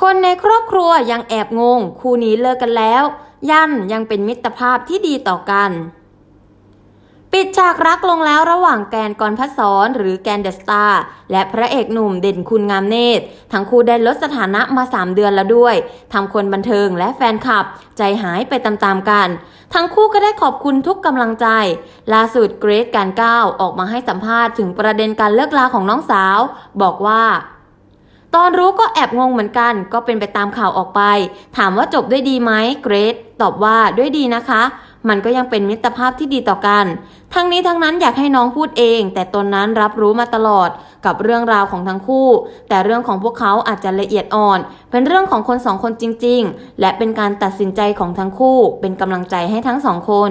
คนในครอบครัวยังแอบงง คู่นี้เลิกกันแล้ว ยันยังเป็นมิตรภาพที่ดีต่อกัน ปิดฉากรักลงแล้วระหว่างแกนกรพัศรหรือแกนเดอะสตาร์และพระเอกหนุ่มเด่นคุณงามเนตร ทั้งคู่ได้ลดสถานะมา 3 เดือนแล้วด้วยทำคนบันเทิงและแฟนคลับ ใจหายไปตามๆกัน ทั้งคู่ก็ได้ขอบคุณทุกกำลังใจ ล่าสุดเกรซการก้าวออกมาให้สัมภาษณ์ถึงประเด็นการเลิกลาของน้องสาว บอกว่า ตอนรู้ก็แอบงงเหมือนกัน ก็เป็นไปตามข่าวออกไป ถามว่าจบด้วยดีไหมเกรซตอบว่าด้วยดีนะคะ มันก็ยังเป็นมิตรภาพที่ดีต่อกัน ทั้งนี้ทั้งนั้นอยากให้น้องพูดเอง แต่ตนนั้นรับรู้มาตลอดกับเรื่องราวของทั้งคู่ แต่เรื่องของพวกเขาอาจจะละเอียดอ่อน เป็นเรื่องของคนสองคนจริง ๆ และเป็นการตัดสินใจของทั้งคู่ เป็นกำลังใจให้ทั้งสองคน